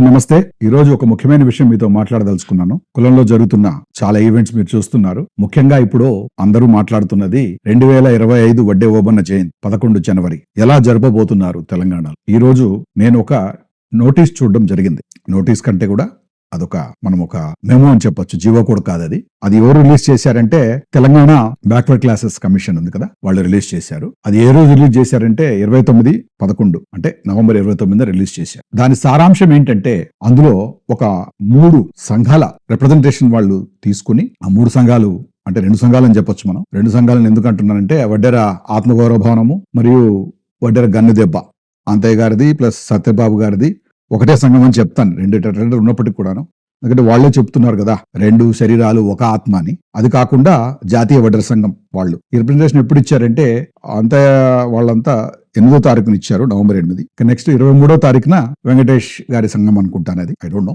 నమస్తే. ఈ రోజు ఒక ముఖ్యమైన విషయం మీతో మాట్లాడదలుచుకున్నాను. కులంలో జరుగుతున్న చాలా ఈవెంట్స్ మీరు చూస్తున్నారు. ముఖ్యంగా ఇప్పుడు అందరూ మాట్లాడుతున్నది రెండు వేల ఇరవై ఐదు వడ్డే ఓబన్న జయంతి పదకొండు జనవరి. ఎలా జరపబోతున్నారు తెలంగాణలో? ఈ రోజు నేను ఒక నోటీస్ చూడడం జరిగింది. నోటీస్ కంటే కూడా అదొక మనం ఒక మెమో అని చెప్పొచ్చు. జీవో కూడా కాదు అది. అది ఎవరు రిలీజ్ చేశారంటే తెలంగాణ బ్యాక్వర్డ్ క్లాసెస్ కమిషన్ ఉంది కదా వాళ్ళు రిలీజ్ చేశారు. అది ఏ రోజు రిలీజ్ చేశారంటే ఇరవై తొమ్మిది పదకొండు అంటే నవంబర్ ఇరవై తొమ్మిది రిలీజ్ చేశారు. దాని సారాంశం ఏంటంటే అందులో ఒక మూడు సంఘాల రిప్రజెంటేషన్ వాళ్ళు తీసుకుని ఆ మూడు సంఘాలు అంటే రెండు సంఘాలు అని చెప్పొచ్చు మనం. రెండు సంఘాలను ఎందుకు అంటున్నానంటే వడ్డెర ఆత్మగౌరవ భవనము మరియు వడ్డెర గన్ను దెబ్బ అంతయ్య గారిది ప్లస్ సత్యబాబు గారిది. ఒకటే సంఘం అని చెప్తాను. రెండు రెండు ఉన్నప్పటికీ కూడాను. ఎందుకంటే వాళ్ళే చెప్తున్నారు కదా రెండు శరీరాలు ఒక ఆత్మ అని. అది కాకుండా జాతీయ వడ్డర సంఘం వాళ్ళు. ఈ రిప్రజెంటేషన్ ఎప్పుడు ఇచ్చారంటే అంత వాళ్ళంతా ఎనిమిదో తారీఖున ఇచ్చారు నవంబర్ ఎనిమిది. నెక్స్ట్ ఇరవై మూడో తారీఖున వెంకటేష్ గారి సంఘం అనుకుంటాను అది. ఐ డోంట్ నో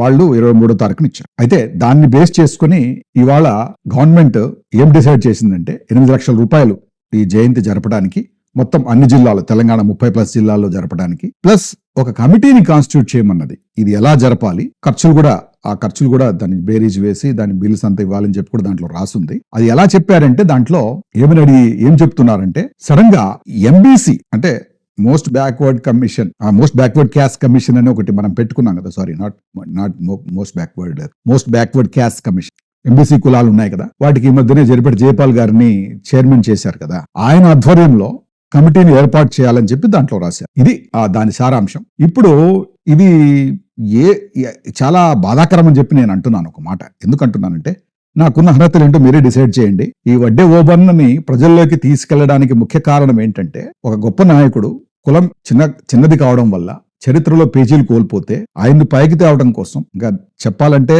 వాళ్ళు ఇరవై మూడో తారీఖున ఇచ్చారు. అయితే దాన్ని బేస్ చేసుకుని ఇవాళ గవర్నమెంట్ ఏం డిసైడ్ చేసిందంటే ఎనిమిది లక్షల రూపాయలు ఈ జయంతి జరపడానికి మొత్తం అన్ని జిల్లాలు తెలంగాణ ముప్పై ప్లస్ జిల్లాల్లో జరపడానికి. ప్లస్ ఒక కమిటీని కాన్స్టిట్యూట్ చేయమన్నది. ఇది ఎలా జరపాలి? ఖర్చులు కూడా ఆ ఖర్చులు కూడా దాన్ని బేరీజ్ వేసి దాని బిల్స్ అంతా ఇవ్వాలని చెప్పి కూడా దాంట్లో రాసుంది. అది ఎలా చెప్పారంటే దాంట్లో ఏమని అడిగి ఏం చెప్తున్నారంటే సడన్గా ఎంబీసీ అంటే మోస్ట్ బ్యాక్వర్డ్ కమిషన్ ఆ మోస్ట్ బ్యాక్వర్డ్ క్యాస్ట్ కమిషన్ అని ఒకటి మనం పెట్టుకున్నాం కదా sorry not not most backward most backward caste commission MBC కులాలు ఉన్నాయి కదా వాటికి ఈ మధ్యనే జరిపేట జయపాల్ గారిని చైర్మన్ చేశారు కదా. ఆయన ఆధ్వర్యంలో కమిటీని ఏర్పాటు చేయాలని చెప్పి దాంట్లో రాశారు ఇది ఆ దాని సారాంశం. ఇప్పుడు ఇది ఏ చాలా బాధాకరం అని చెప్పి నేను అంటున్నాను ఒక మాట. ఎందుకంటున్నానంటే నాకున్న అర్హతలు ఏంటో మీరే డిసైడ్ చేయండి. ఈ వడ్డే ఓబన్నని ప్రజల్లోకి తీసుకెళ్ళడానికి ముఖ్య కారణం ఏంటంటే ఒక గొప్ప నాయకుడు కులం చిన్న చిన్నది కావడం వల్ల చరిత్రలో పేజీలు కోల్పోతే ఆయన్ని పైకి తేవడం కోసం ఇంకా చెప్పాలంటే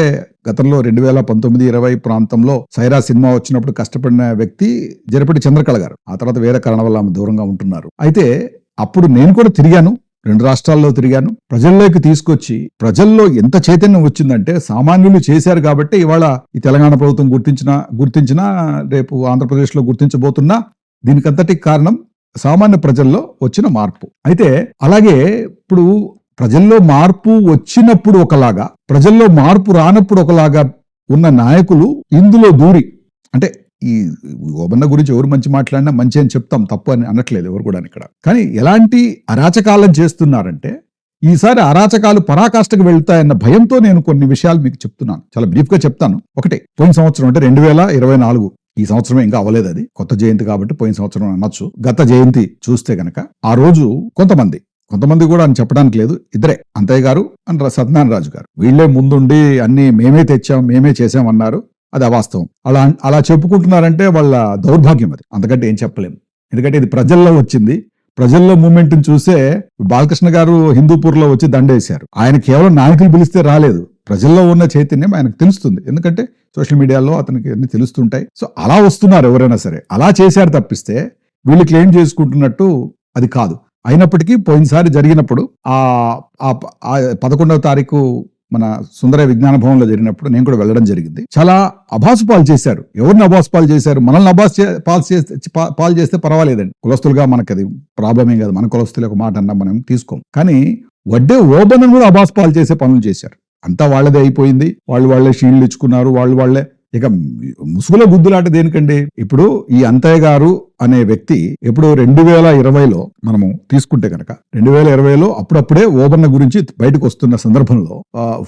గతంలో రెండు వేల పంతొమ్మిది ఇరవై ప్రాంతంలో సైరా సినిమా వచ్చినప్పుడు కష్టపడిన వ్యక్తి జరపటి చంద్రకళ గారు. ఆ తర్వాత వేరే కారణం వల్ల ఆమె దూరంగా ఉంటున్నారు. అయితే అప్పుడు నేను కూడా తిరిగాను. రెండు రాష్ట్రాల్లో తిరిగాను. ప్రజల్లోకి తీసుకొచ్చి ప్రజల్లో ఎంత చైతన్యం వచ్చిందంటే సామాన్యులు చేశారు కాబట్టి ఇవాళ ఈ తెలంగాణ ప్రభుత్వం గుర్తించిన గుర్తించిన రేపు ఆంధ్రప్రదేశ్లో గుర్తించబోతున్నా దీనికంతటి కారణం సామాన్య ప్రజల్లో వచ్చిన మార్పు. అయితే అలాగే ఇప్పుడు ప్రజల్లో మార్పు వచ్చినప్పుడు ఒకలాగా ప్రజల్లో మార్పు రానప్పుడు ఒకలాగా ఉన్న నాయకులు ఇందులో దూరి అంటే ఈ గోబన్న గురించి ఎవరు మంచి మాట్లాడినా మంచి అని చెప్తాం తప్పు అని అనట్లేదు ఎవరు కూడా ఇక్కడ. కానీ ఎలాంటి అరాచకాలను చేస్తున్నారంటే ఈసారి అరాచకాలు పరాకాష్ఠకు వెళ్తాయన్న భయంతో నేను కొన్ని విషయాలు మీకు చెప్తున్నాను. చాలా బ్రీఫ్గా చెప్తాను. ఒకటే పోయిన సంవత్సరం అంటే రెండు వేల ఇరవై నాలుగు ఈ సంవత్సరం ఇంకా అవ్వలేదు అది. కొత్త జయంతి కాబట్టి పోయిన సంవత్సరం అనొచ్చు. గత జయంతి చూస్తే గనక ఆ రోజు కొంతమంది కొంతమంది కూడా అని చెప్పడానికి లేదు ఇద్దరే. అంతయ్య గారు అండ్ సత్యనారాయణ రాజు గారు. వీళ్ళే ముందుండి అన్ని మేమే తెచ్చాం మేమే చేసామన్నారు అది అవాస్తవం. అలా అలా చెప్పుకుంటున్నారంటే వాళ్ళ దౌర్భాగ్యం అది. అంతకంటే ఏం చెప్పలేము ఎందుకంటే ఇది ప్రజల్లో వచ్చింది. ప్రజల్లో మూమెంట్ని చూసే బాలకృష్ణ గారు హిందూపూర్లో వచ్చి దండేశారు. ఆయన కేవలం నాయకులు పిలిస్తే రాలేదు. ప్రజల్లో ఉన్న చైతన్యం ఆయనకు తెలుస్తుంది. ఎందుకంటే సోషల్ మీడియాలో అతనికి అన్ని తెలుస్తుంటాయి. సో అలా వస్తున్నారు ఎవరైనా సరే. అలా చేశారు తప్పిస్తే వీళ్ళు క్లెయిమ్ చేసుకుంటున్నట్టు అది కాదు. అయినప్పటికీ పోయినసారి జరిగినప్పుడు ఆ ఆ పదకొండవ తారీఖు మన సుందర విజ్ఞాన భవన్లో జరిగినప్పుడు నేను కూడా వెళ్ళడం జరిగింది. చాలా అభాసు పాలు చేశారు. ఎవరిని అభాసు పాలు చేశారు? మనల్ని అభాస్ చే- పాలు చేస్తే పాలు చేస్తే పర్వాలేదండి. కులస్తులుగా మనకి అది ప్రాబ్లమే కాదు. మన కులస్తులు ఒక మాట అన్నా మనం తీసుకోం. కానీ వడ్డే ఓబనం కూడా అభాసు పాలు చేసే పనులు చేశారు. అంతా వాళ్ళదే అయిపోయింది. వాళ్ళు వాళ్ళే షీల్డ్ ఇచ్చుకున్నారు. వాళ్ళు వాళ్ళే. ఇక ముసుగుల గుద్దులాట దేనికండి? ఇప్పుడు ఈ అంతయ్య గారు అనే వ్యక్తి ఎప్పుడు రెండు వేల ఇరవైలో మనము తీసుకుంటే కనుక రెండు వేల ఇరవైలో అప్పుడప్పుడే ఓబన్న గురించి బయటకు వస్తున్న సందర్భంలో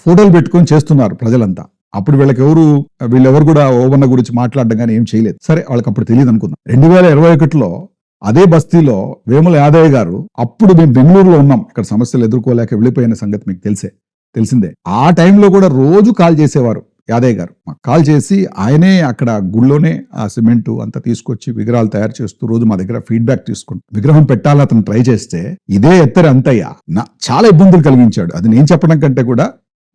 ఫోటోలు పెట్టుకొని చేస్తున్నారు ప్రజలంతా. అప్పుడు వీళ్ళకెవరు? వీళ్ళెవరు కూడా ఓబన్న గురించి మాట్లాడడం కానీ ఏం చేయలేదు. సరే వాళ్ళకి అప్పుడు తెలియదు అనుకుందాం. రెండు వేల ఇరవై ఒకటిలో అదే బస్తీలో వేముల యాదయ్య గారు అప్పుడు మేము బెంగళూరులో ఉన్నాం. ఇక్కడ సమస్యలు ఎదుర్కోలేక వెళ్ళిపోయిన సంగతి మీకు తెలిసే. తెలిసిందే. ఆ టైంలో కూడా రోజు కాల్ చేసేవారు యాదయ్య గారు. మాకు కాల్ చేసి ఆయనే అక్కడ గుళ్ళోనే ఆ సిమెంట్ అంతా తీసుకొచ్చి విగ్రహాలు తయారు చేస్తూ రోజు మా దగ్గర ఫీడ్బ్యాక్ తీసుకుంటూ విగ్రహం పెట్టాలని అతను ట్రై చేస్తే ఇదే ఎత్తరి అంతయ్య. నా చాలా ఇబ్బందులు కలిగించాడు. అది నేను చెప్పడం కంటే కూడా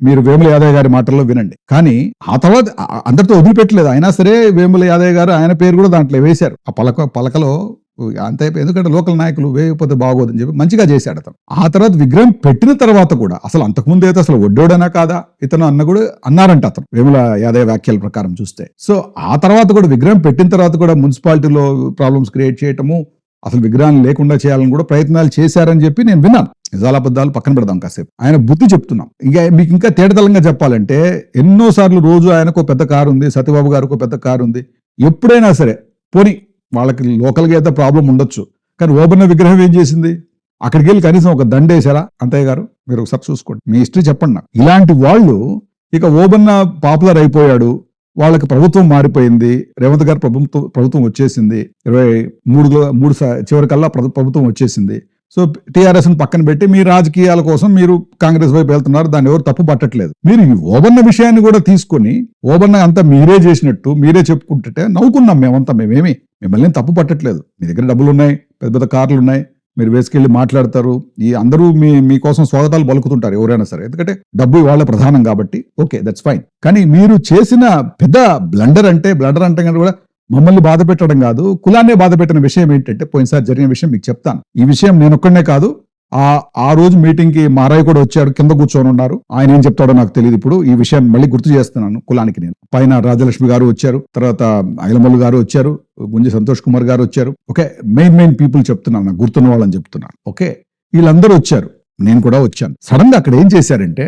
మీరు వేముల యాదయ్య గారి మాటల్లో వినండి. కానీ ఆ తర్వాత అందరితో వదిలిపెట్టలేదు. అయినా సరే వేముల యాదయ్య గారు ఆయన పేరు కూడా దాంట్లో వేశారు. ఆ పలక పలకలో అంతే ఎందుకంటే లోకల్ నాయకులు వేయకపోతే బాగోదని చెప్పి మంచిగా చేశాడు అతను. ఆ తర్వాత విగ్రహం పెట్టిన తర్వాత కూడా అసలు అంతకుముందు అయితే అసలు ఒడ్డోడనా కాదా? ఇతను అన్న కూడా అన్నారంట అతను. వేముల యాదయ్య వ్యాఖ్యల ప్రకారం చూస్తే. సో ఆ తర్వాత కూడా విగ్రహం పెట్టిన తర్వాత కూడా మున్సిపాలిటీలో ప్రాబ్లమ్స్ క్రియేట్ చేయటము అసలు విగ్రహాన్ని లేకుండా చేయాలని కూడా ప్రయత్నాలు చేశారని చెప్పి నేను విన్నాను. నిజాలబద్ధాలు పక్కన పెడదాం కాసేపు. ఆయన బుద్ధి చెప్తున్నాం. ఇంకా మీకు ఇంకా తేటతలంగా చెప్పాలంటే ఎన్నోసార్లు రోజు ఆయనకు పెద్ద కారు ఉంది సత్యబాబు గారికి పెద్ద కారు ఉంది ఎప్పుడైనా సరే పోనీ వాళ్ళకి లోకల్గా అయితే ప్రాబ్లం ఉండొచ్చు. కానీ ఓబన్న విగ్రహం ఏం చేసింది? అక్కడికి వెళ్ళి కనీసం ఒక దండేశారా అంతయ్య గారు మీరు ఒకసారి చూసుకోండి. మీ హిస్టరీ చెప్పండి. నాకు ఇలాంటి వాళ్ళు ఇక ఓబన్న పాపులర్ అయిపోయాడు. వాళ్ళకి ప్రభుత్వం మారిపోయింది. రేవంత్ గారు ప్రభుత్వం ప్రభుత్వం వచ్చేసింది. ఇరవై మూడు మూడు చివరికల్లా ప్రభుత్వం వచ్చేసింది. సో టీఆర్ఎస్ని పక్కన పెట్టి మీ రాజకీయాల కోసం మీరు కాంగ్రెస్ వైపు వెళ్తున్నారు దాన్ని ఎవరు తప్పు పట్టట్లేదు. మీరు ఈ ఓబన్న విషయాన్ని కూడా తీసుకొని ఓబన్న అంతా మీరే చేసినట్టు మీరే చెప్పుకుంటుంటే నవ్వుకున్నాం మేమంతా మేమేమి మిమ్మల్ని తప్పు పట్టట్లేదు. మీ దగ్గర డబ్బులు ఉన్నాయి పెద్ద పెద్ద కార్లు ఉన్నాయి మీరు వేసుకెళ్ళి మాట్లాడతారు ఈ అందరూ మీ మీకోసం స్వాగతాలు పలుకుతుంటారు ఎవరైనా సరే. ఎందుకంటే డబ్బు వాళ్ళ ప్రధానం కాబట్టి ఓకే దట్స్ ఫైన్ కానీ మీరు చేసిన పెద్ద బ్లండర్ అంటే బ్లండర్ అంటే కూడా మమ్మల్ని బాధ పెట్టడం కాదు కులాన్నే బాధ పెట్టిన విషయం ఏంటంటే పోయినసారి జరిగిన విషయం మీకు చెప్తాను. ఈ విషయం నేను ఒక్కడనే కాదు ఆ ఆ రోజు మీటింగ్కి మారాయి కూడా వచ్చాడు కింద కూర్చొని ఉన్నారు. ఆయన ఏం చెప్తాడో నాకు తెలియదు ఇప్పుడు. ఈ విషయాన్ని మళ్ళీ గుర్తు చేస్తున్నాను కులానికి నేను. పైన రాజలక్ష్మి గారు వచ్చారు తర్వాత ఐలమల్లు గారు వచ్చారు గుంజి సంతోష్ కుమార్ గారు వచ్చారు. ఓకే మెయిన్ మెయిన్ పీపుల్ చెప్తున్నాను నాకు గుర్తున్న వాళ్ళని చెప్తున్నాను. ఓకే వీళ్ళందరూ వచ్చారు నేను కూడా వచ్చాను. సడన్గా అక్కడ ఏం చేశారంటే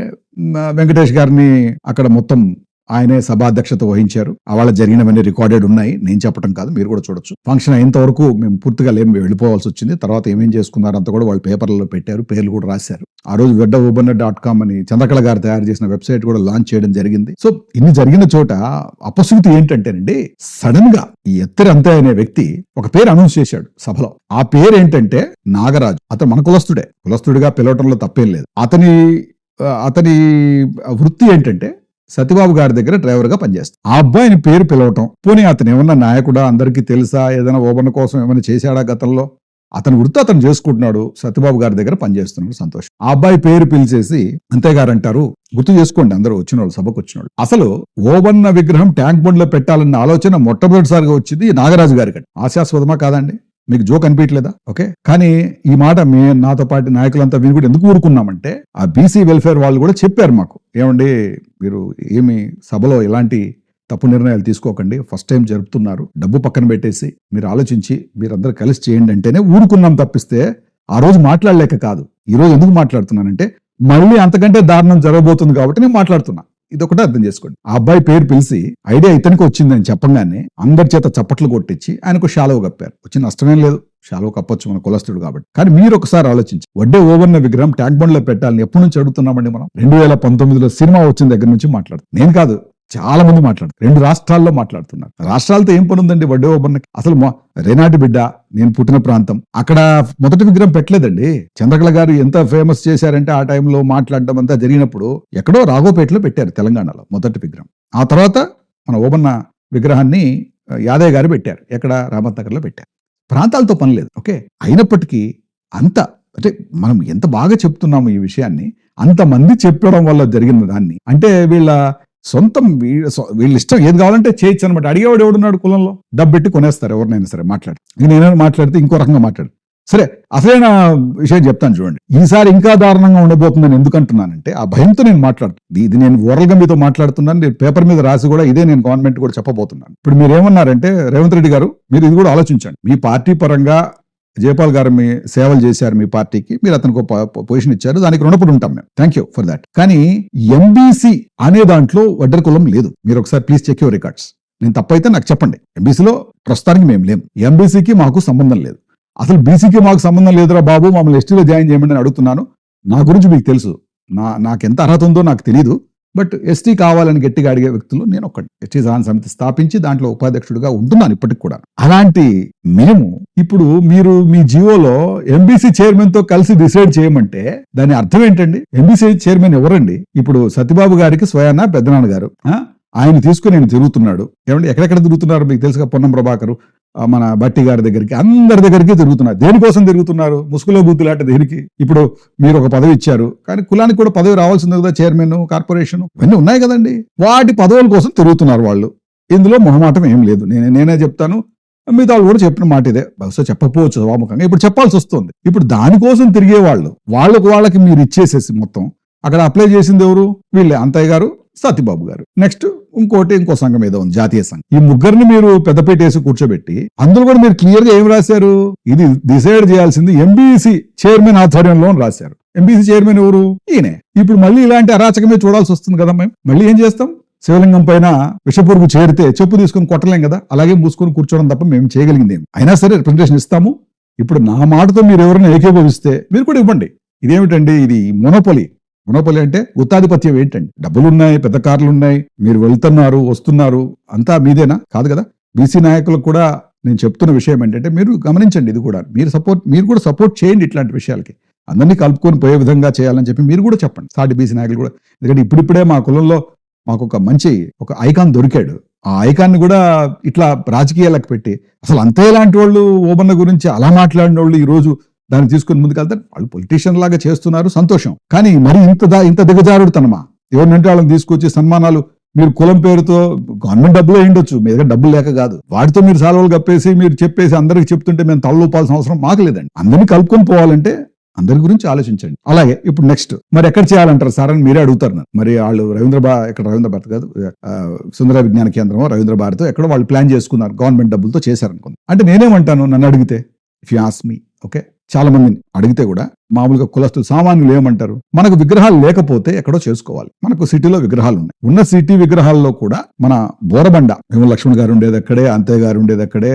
వెంకటేష్ గారిని అక్కడ మొత్తం ఆయనే సభాధ్యక్షత వహించారు. అవాళ జరిగినవన్నీ రికార్డెడ్ ఉన్నాయి. నేను చెప్పడం కాదు మీరు కూడా చూడొచ్చు. ఫంక్షన్ అయినంత వరకు మేము పూర్తిగా లేము వెళ్ళిపోవాల్సి వచ్చింది. తర్వాత ఏమేం చేసుకున్నారంతా కూడా వాళ్ళు పేపర్లలో పెట్టారు పేర్లు కూడా రాశారు. ఆ రోజు వెడ్డ ఓబన్న డాట్ కామ్ అని చంద్రకళ గారు తయారు చేసిన వెబ్సైట్ కూడా లాంచ్ చేయడం జరిగింది. సో ఇన్ని జరిగిన చోట అపశృతి ఏంటంటేనండి సడన్గా ఈ ఎత్తరి అంతే అనే వ్యక్తి ఒక పేరు అనౌన్స్ చేశాడు సభలో. ఆ పేరు ఏంటంటే నాగరాజు. అతను మన కులస్తుడే. కులస్తుడిగా పిలవటంలో తప్పేం లేదు. అతని అతని వృత్తి ఏంటంటే సతిబాబు గారి దగ్గర డ్రైవర్గా పనిచేస్తాడు ఆ అబ్బాయిని పేరు పిలవటం పోనీ అతను ఏమన్నా నాయకుడా? అందరికీ తెలుసా? ఏదైనా ఓబన్న కోసం ఏమైనా చేశాడా గతంలో? అతని వృత్తి అతను చేసుకుంటున్నాడు సత్యబాబు గారి దగ్గర పనిచేస్తున్నాడు సంతోషం. ఆ అబ్బాయి పేరు పిలిచేసి అంతేగారు అంటారు గుర్తు చేసుకోండి అందరూ వచ్చిన వాళ్ళు సభకు వచ్చిన వాళ్ళు. అసలు ఓబన్న విగ్రహం ట్యాంక్ బండ్లో పెట్టాలన్న ఆలోచన మొట్టమొదటిసారిగా వచ్చింది నాగరాజు గారికి ఆశాస్పదమా కాదండి? మీకు జోక్ అనిపించలేదా ఓకే. కానీ ఈ మాట మే నాతో పాటు నాయకులంతా విని కూడా ఎందుకు ఊరుకున్నామంటే ఆ బీసీ వెల్ఫేర్ వాళ్ళు కూడా చెప్పారు మాకు. ఏమండి మీరు ఏమి సభలో ఇలాంటి తప్పు నిర్ణయాలు తీసుకోకండి. ఫస్ట్ టైం జరుపుతున్నారు. డబ్బు పక్కన పెట్టేసి మీరు ఆలోచించి మీరందరూ కలిసి చేయండి అంటేనే ఊరుకున్నాం తప్పిస్తే ఆ రోజు మాట్లాడలేక కాదు. ఈరోజు ఎందుకు మాట్లాడుతున్నానంటే మళ్ళీ అంతకంటే దారుణం జరగబోతుంది కాబట్టి నేను మాట్లాడుతున్నా. ఇది ఒకటే అర్థం చేసుకోండి. ఆ అబ్బాయి పేరు పిలిచి ఐడియా ఇతనికి వచ్చిందని చెప్పగానే అందరి చేత చప్పట్లు కొట్టించి ఆయనకు షాలవ కప్పారు. వచ్చి నష్టమేం లేదు. షాలవ కప్పొచ్చు మన కులస్తుడు కాబట్టి. కానీ మీరు ఒకసారి ఆలోచించి వడ్డే ఓవర్న విగ్రహం ట్యాంక్ బండ్లో పెట్టాలని ఎప్పటి నుంచి అడుగుతున్నామండి మనం? రెండు వేల పంతొమ్మిదిలో సినిమా వచ్చిన దగ్గర నుంచి మాట్లాడు నేను కాదు. చాలా మంది మాట్లాడుతారు రెండు రాష్ట్రాల్లో మాట్లాడుతున్నారు. రాష్ట్రాలతో ఏం పని ఉందండి వడ్డే ఓబన్నకి? అసలు రేనాటి బిడ్డ నేను పుట్టిన ప్రాంతం. అక్కడ మొదటి విగ్రహం పెట్టలేదండి. చంద్రకళ గారు ఎంత ఫేమస్ చేశారంటే ఆ టైంలో మాట్లాడడం అంతా జరిగినప్పుడు ఎక్కడో రాఘోపేటలో పెట్టారు తెలంగాణలో మొదటి విగ్రహం. ఆ తర్వాత మన ఓబన్న విగ్రహాన్ని యాదయ్య గారు పెట్టారు. ఎక్కడ? రామత్ నగర్లో పెట్టారు. ప్రాంతాలతో పని లేదు. ఓకే? అయినప్పటికీ అంత అంటే మనం ఎంత బాగా చెప్తున్నాము ఈ విషయాన్ని అంతమంది చెప్పడం వల్ల జరిగిన దాన్ని. అంటే వీళ్ళ సొంతం వీళ్ళ వీళ్ళ ఇష్టం ఏది కావాలంటే చేయొచ్చు అనమాట అడిగేవాడు ఎవడున్నాడు కులంలో? డబ్బు పెట్టి కొనేస్తారు ఎవరినైనా సరే మాట్లాడు. ఇంక నేనైనా మాట్లాడితే ఇంకో రకంగా మాట్లాడు. సరే అసలైన విషయం చెప్తాను చూడండి. ఈసారి ఇంకా దారుణంగా ఉండబోతుందని ఎందుకంటున్నానంటే ఆ భయంతో నేను మాట్లాడుతుంది ఇది నేను ఓరల్గా మీతో మాట్లాడుతున్నాను నేను పేపర్ మీద రాసి కూడా ఇదే నేను గవర్నమెంట్ కూడా చెప్పబోతున్నాను. ఇప్పుడు మీరు ఏమన్నారంటే రేవంత్ రెడ్డి గారు మీరు ఇది కూడా ఆలోచించండి. మీ పార్టీ పరంగా జయపాల్ గారు మీ సేవలు చేశారు మీ పార్టీకి మీరు అతనికి ఒక పొజిషన్ ఇచ్చారు దానికి రుణపడి ఉంటాం మేము. థ్యాంక్ యూ ఫర్ దాట్ కానీ ఎంబీసీ అనే దాంట్లో వడ్డర కులం లేదు. మీరు ఒకసారి ప్లీజ్ చెక్ యువర్ రికార్డ్స్ నేను తప్పైతే నాకు చెప్పండి. ఎంబీసీలో ప్రస్తుతానికి మేము లేము. ఎంబీసీకి మాకు సంబంధం లేదు. అసలు బీసీకి మాకు సంబంధం లేదురా బాబు మమ్మల్ని ఎస్టీలో జాయిన్ చేయమని అడుగుతున్నాను. నా గురించి మీకు తెలుసు. నా నాకు ఎంత అర్హత ఉందో నాకు తెలియదు బట్ ఎస్టీ కావాలని గట్టిగా అడిగే వ్యక్తులు నేను ఒకటి ఎస్టీ సహాయ సమితి స్థాపించి దాంట్లో ఉపాధ్యక్షుడిగా ఉంటున్నాను ఇప్పటికి కూడా. అలాంటి మేము ఇప్పుడు మీరు మీ జియోలో ఎంబీసీ చైర్మన్తో కలిసి డిసైడ్ చేయమంటే దాని అర్థం ఏంటండి? ఎంబీసీ చైర్మన్ ఎవరండి? ఇప్పుడు సత్యబాబు గారికి స్వయాన పెద్దనాన్న గారు ఆయన తీసుకుని నేను తిరుగుతున్నాడు. ఏమంటే ఎక్కడెక్కడ తిరుగుతున్నారు? మీకు తెలుసుగా పొన్నం ప్రభాకరు. మన బట్టి గారి దగ్గరికి అందరి దగ్గరికి తిరుగుతున్నారు. దేనికోసం తిరుగుతున్నారు? ముసుగులో బుద్ధులాట దేనికి? ఇప్పుడు మీరు ఒక పదవి ఇచ్చారు కానీ కులానికి కూడా పదవి రావాల్సింది కదా చైర్మన్ కార్పొరేషన్ ఇవన్నీ ఉన్నాయి కదండి. వాటి పదవుల కోసం తిరుగుతున్నారు వాళ్ళు. ఇందులో మొహమాటం ఏం లేదు. నేను నేనే చెప్తాను. మిగతా వాళ్ళు కూడా చెప్పిన మాట ఇదే. బహుశా చెప్పకపోవచ్చు స్వాముఖంగా ఇప్పుడు చెప్పాల్సి వస్తుంది. ఇప్పుడు దానికోసం తిరిగే వాళ్ళు వాళ్ళకు వాళ్ళకి మీరు ఇచ్చేసేసి మొత్తం అక్కడ అప్లై చేసింది ఎవరు? వీళ్ళే. అంతయ్య గారు సత్యబాబు గారు. నెక్స్ట్ ఇంకోటి ఇంకో సంఘం ఏదో ఉంది జాతీయ సంఘం. ఈ ముగ్గురిని మీరు పెద్దపేట వేసి కూర్చోబెట్టి అందులో కూడా మీరు క్లియర్గా ఏం రాశారు? ఇది డిసైడ్ చేయాల్సింది ఎంబీసీ చైర్మన్ ఆధ్వర్యంలో రాశారు. ఎంబీసీ చైర్మన్ ఎవరు? ఈయనే. ఇప్పుడు మళ్ళీ ఇలాంటి అరాచకమే చూడాల్సి వస్తుంది కదా మేము మళ్ళీ ఏం చేస్తాం? శివలింగం పైన విషపురుగు చేరితే చెప్పు తీసుకుని కొట్టలేం కదా? అలాగే మూసుకొని కూర్చోవడం తప్ప మేము చేయగలిగింది అయినా సరే రిప్రజెంటేషన్ ఇస్తాము. ఇప్పుడు నా మాటతో మీరు ఎవరైనా ఏకీభవిస్తే మీరు కూడా ఇవ్వండి. ఇదేమిటండి? ఇది మొనోపలి మొనోపలి అంటే ఉత్తాధిపత్యం ఏంటండి? డబ్బులు ఉన్నాయి పెద్ద కార్లు ఉన్నాయి మీరు వెళ్తున్నారు వస్తున్నారు అంతా మీదేనా? కాదు కదా? బీసీ నాయకులకు కూడా నేను చెప్తున్న విషయం ఏంటంటే మీరు గమనించండి ఇది కూడా. మీరు సపోర్ట్ మీరు కూడా సపోర్ట్ చేయండి ఇట్లాంటి విషయాలకి. అందరినీ కలుపుకొని పోయే విధంగా చేయాలని చెప్పి మీరు కూడా చెప్పండి. సాటి బీసీ నాయకులు కూడా. ఎందుకంటే ఇప్పుడిప్పుడే మా కులంలో మాకు ఒక మంచి ఒక ఐకాన్ దొరికాడు. ఆ ఐకాన్ని కూడా ఇట్లా రాజకీయాలకు పెట్టి అసలు అంతే ఇలాంటి వాళ్ళు ఓబన్న గురించి అలా మాట్లాడిన వాళ్ళు ఈ రోజు దాన్ని తీసుకుని ముందుకెళ్తారు వాళ్ళు పొలిటీషియన్ లాగా చేస్తున్నారు సంతోషం. కానీ మరి ఇంత దా ఇంత దిగజారుడుతనమా? ఎవరినంటే వాళ్ళని తీసుకొచ్చి సన్మానాలు మీరు కులం పేరుతో గవర్నమెంట్ డబ్బులు ఉండొచ్చు మీ దగ్గర డబ్బులు లేక కాదు. వాటితో మీరు సాల్వలు కప్పేసి మీరు చెప్పేసి అందరికి చెప్తుంటే మేము తలలోపాల్సిన అవసరం మాకు లేదండి. అందరినీ కలుపుకొని పోవాలంటే అందరి గురించి ఆలోచించండి. అలాగే ఇప్పుడు నెక్స్ట్. మరి ఎక్కడ చేయాలంటారు? సార్ అని మీరే అడుగుతారు నన్ను. మరి వాళ్ళు రవీంద్ర భా ఇక్కడ రవీంద్ర భారత్ కాదు సుందర విజ్ఞాన కేంద్రం రవీంద్ర భారత్ ఎక్కడో వాళ్ళు ప్లాన్ చేసుకున్నారు గవర్నమెంట్ డబ్బులతో చేశారనుకుంది అంటే నేనేమంటాను నన్ను అడిగితే? If you ask me okay చాలా మందిని అడిగితే కూడా మామూలుగా కులస్తులు సామాన్యులు ఏమంటారు? మనకు విగ్రహాలు లేకపోతే ఎక్కడో చేసుకోవాలి. మనకు సిటీలో విగ్రహాలు ఉన్నాయి. ఉన్న సిటీ విగ్రహాల్లో కూడా మన బోరబండ మేము లక్ష్మణ్ గారు ఉండేది అక్కడే అంతయ్య గారు ఉండేది అక్కడే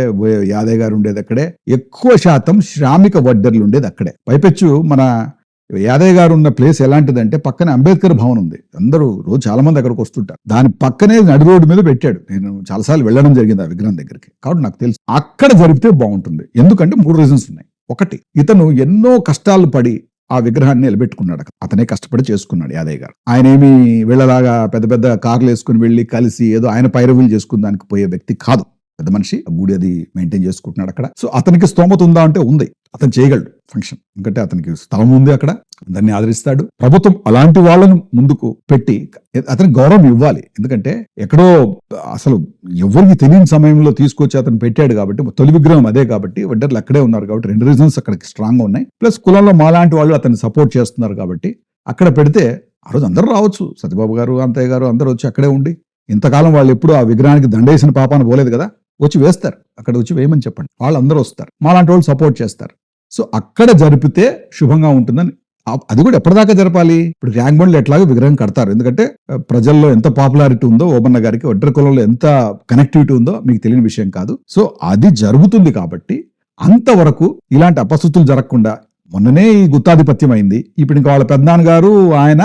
యాదయ్య గారు ఉండేది అక్కడే ఎక్కువ శాతం శ్రామిక వడ్డర్లు ఉండేది అక్కడే. పైపెచ్చు మన యాదయ్య గారు ఉన్న ప్లేస్ ఎలాంటిదంటే పక్కనే అంబేద్కర్ భవన్ ఉంది. అందరూ రోజు చాలా మంది అక్కడికి వస్తుంటారు. దాని పక్కనే నడి రోడ్డు మీద పెట్టాడు. నేను చాలాసార్లు వెళ్ళడం జరిగింది ఆ విగ్రహం దగ్గరికి. కాబట్టి నాకు తెలుసు. అక్కడ జరిపితే బాగుంటుంది. ఎందుకంటే మూడు రీజన్స్ ఉన్నాయి. ఒకటి ఇతను ఎన్నో కష్టాలు పడి ఆ విగ్రహాన్ని నిలబెట్టుకున్నాడు. అతనే కష్టపడి చేసుకున్నాడు యాదయ్య గారు. ఆయన ఏమి వీళ్ళలాగా పెద్ద పెద్ద కార్లు వేసుకుని వెళ్ళి కలిసి ఏదో ఆయన పైరవీలు చేసుకున్న దానికి పోయే వ్యక్తి కాదు. పెద్ద మనిషి గుడి అది మెయింటైన్ చేసుకుంటున్నాడు అక్కడ. సో అతనికి స్తోమత ఉందా అంటే ఉంది. అతను చేయగలడు ఫంక్షన్. ఎందుకంటే అతనికి స్థలం ఉంది అక్కడ దాన్ని ఆదరిస్తాడు. ప్రభుత్వం అలాంటి వాళ్ళను ముందుకు పెట్టి అతనికి గౌరవం ఇవ్వాలి. ఎందుకంటే ఎక్కడో అసలు ఎవరికి తెలియని సమయంలో తీసుకొచ్చి అతను పెట్టాడు కాబట్టి తొలి విగ్రహం అదే కాబట్టి వడ్డర్లు అక్కడే ఉన్నారు కాబట్టి రెండు రీజన్స్ అక్కడికి స్ట్రాంగ్గా ఉన్నాయి. ప్లస్ కులంలో మాలాంటి వాళ్ళు అతన్ని సపోర్ట్ చేస్తున్నారు కాబట్టి అక్కడ పెడితే ఆ రోజు అందరూ రావచ్చు. సత్యబాబు గారు అంతయ్య గారు అందరూ వచ్చి అక్కడే ఉండి ఇంతకాలం వాళ్ళు ఎప్పుడు ఆ విగ్రహానికి దండేసిన పాపాన పోలేదు కదా వచ్చి వేస్తారు. అక్కడ వచ్చి వేయమని చెప్పండి. వాళ్ళందరూ వస్తారు. మాలాంటి వాళ్ళు సపోర్ట్ చేస్తారు. సో అక్కడ జరిపితే శుభంగా ఉంటుందని. అది కూడా ఎప్పటిదాకా జరపాలి? ఇప్పుడు ర్యాంక్ బండ్లు ఎట్లాగో విగ్రహం కడతారు. ఎందుకంటే ప్రజల్లో ఎంత పాపులారిటీ ఉందో ఓబన్న గారికి ఒడ్డర కులంలో ఎంత కనెక్టివిటీ ఉందో మీకు తెలియని విషయం కాదు. సో అది జరుగుతుంది కాబట్టి అంతవరకు ఇలాంటి అపశృతులు జరగకుండా మొన్ననే ఈ గుత్తాధిపత్యం అయింది. ఇప్పుడు ఇంకా వాళ్ళ పెద్దనాన్న గారు ఆయన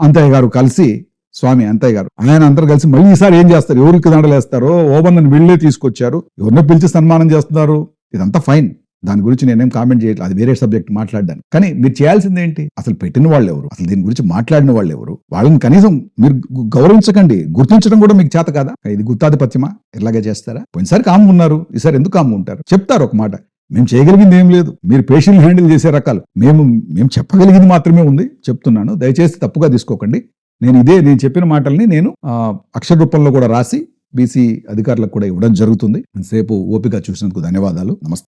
అంతయ్య గారు కలిసి స్వామి అంతయ్య గారు ఆయన అందరు కలిసి మళ్ళీ ఈసారి ఏం చేస్తారు? ఎవరికి దండలేస్తారో ఓబన్నని వీళ్ళే తీసుకొచ్చారు. ఎవరినో పిలిచి సన్మానం చేస్తున్నారు. ఇదంతా ఫైన్. దాని గురించి నేనేం కామెంట్ చేయట్లేదు. అది వేరే సబ్జెక్ట్ మాట్లాడాను కానీ మీరు చేయాల్సింది ఏంటి? అసలు పెట్టిన వాళ్ళు ఎవరు? అసలు దీని గురించి మాట్లాడిన వాళ్ళు ఎవరు? వాళ్ళని కనీసం మీరు గౌరవించకండి. గుర్తించడం కూడా మీకు చేత కాదా? ఇది గుత్తాధిపత్యమా? ఇలాగే చేస్తారా? పోయినసారి కాము ఉన్నారు. ఈసారి ఎందుకు కాము ఉంటారు? చెప్తారు ఒక మాట. మేము చేయగలిగింది ఏం లేదు. మీరు పేషెంట్ హ్యాండిల్ చేసే రకాలు. మేము మేము చెప్పగలిగింది మాత్రమే ఉంది. చెప్తున్నాను. దయచేసి తప్పుగా తీసుకోకండి. నేను ఇదే నేను చెప్పిన మాటల్ని నేను అక్షర రూపంలో కూడా రాసి బీసీ అధికారులకు కూడా ఇవ్వడం జరుగుతుంది. సేపు ఓపిక చూసినందుకు ధన్యవాదాలు. నమస్తే.